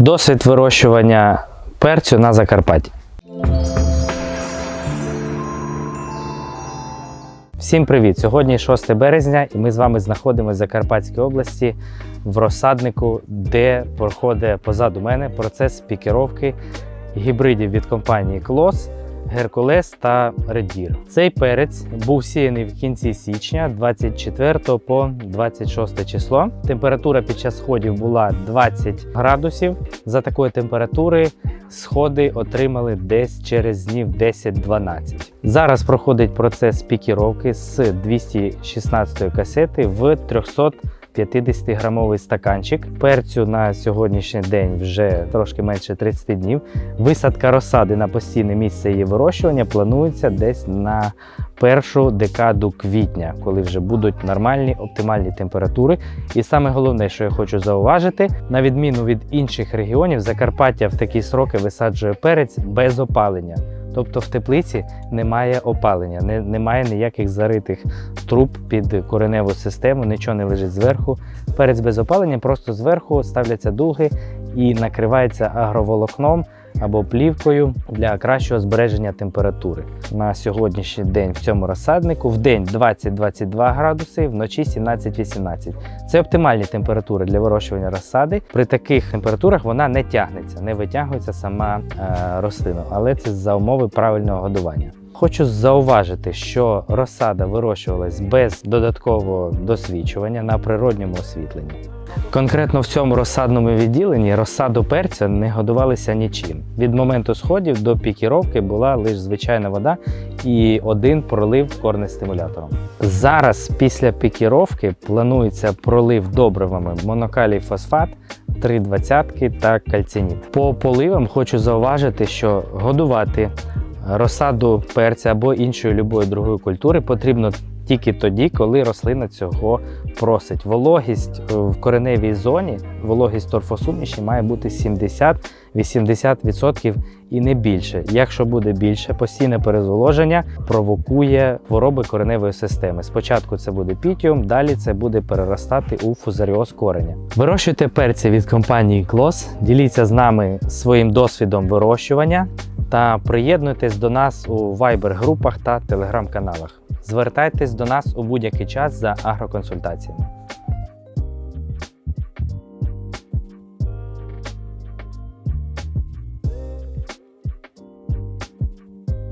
Досвід вирощування перцю на Закарпатті. Всім привіт! Сьогодні 6 березня, і ми з вами знаходимося в Закарпатській області в розсаднику, де проходить позаду мене процес пікіровки гібридів від компанії Клос, Геркулес та Редір. Цей перець був сіяний в кінці січня 24 по 26 число. Температура під час сходів була 20 градусів. За такої температури сходи отримали десь через днів 10-12. Зараз проходить процес пікіровки з 216 касети в 300 50-грамовий стаканчик. Перцю на сьогоднішній день вже трошки менше 30 днів. Висадка розсади на постійне місце її вирощування планується десь на першу декаду квітня, коли вже будуть нормальні оптимальні температури. І саме головне, що я хочу зауважити, на відміну від інших регіонів, Закарпаття в такі сроки висаджує перець без опалення. Тобто в теплиці немає опалення, не, немає ніяких заритих труб під кореневу систему, нічого не лежить зверху. Перець без опалення, просто зверху ставляться дуги і накривається агроволокном або плівкою для кращого збереження температури. На сьогоднішній день в цьому розсаднику в день 20-22 градуси, вночі 17-18. Це оптимальні температури для вирощування розсади. При таких температурах вона не тягнеться, не витягується сама е, рослина, але це за умови правильного годування. Хочу зауважити, що розсада вирощувалась без додаткового досвідчування на природньому освітленні. Конкретно в цьому розсадному відділенні розсаду перця не годувалися нічим. Від моменту сходів до пікіровки була лише звичайна вода і один пролив корнестимулятором. Зараз після пікіровки планується пролив добривами монокалій фосфат, 3,20 та кальцініт. По поливам хочу зауважити, що годувати розсаду перця або іншої любої другої культури потрібно тільки тоді, коли рослина цього просить. Вологість в кореневій зоні, вологість торфосуміші має бути 70-80% і не більше. Якщо буде більше, постійне перезволоження провокує хвороби кореневої системи. Спочатку це буде пітіум, далі це буде переростати у фузаріоз кореня. Вирощуйте перці від компанії Клос, діліться з нами своїм досвідом вирощування та приєднуйтесь до нас у вайбер-групах та телеграм-каналах. Звертайтесь до нас у будь-який час за агроконсультаціями.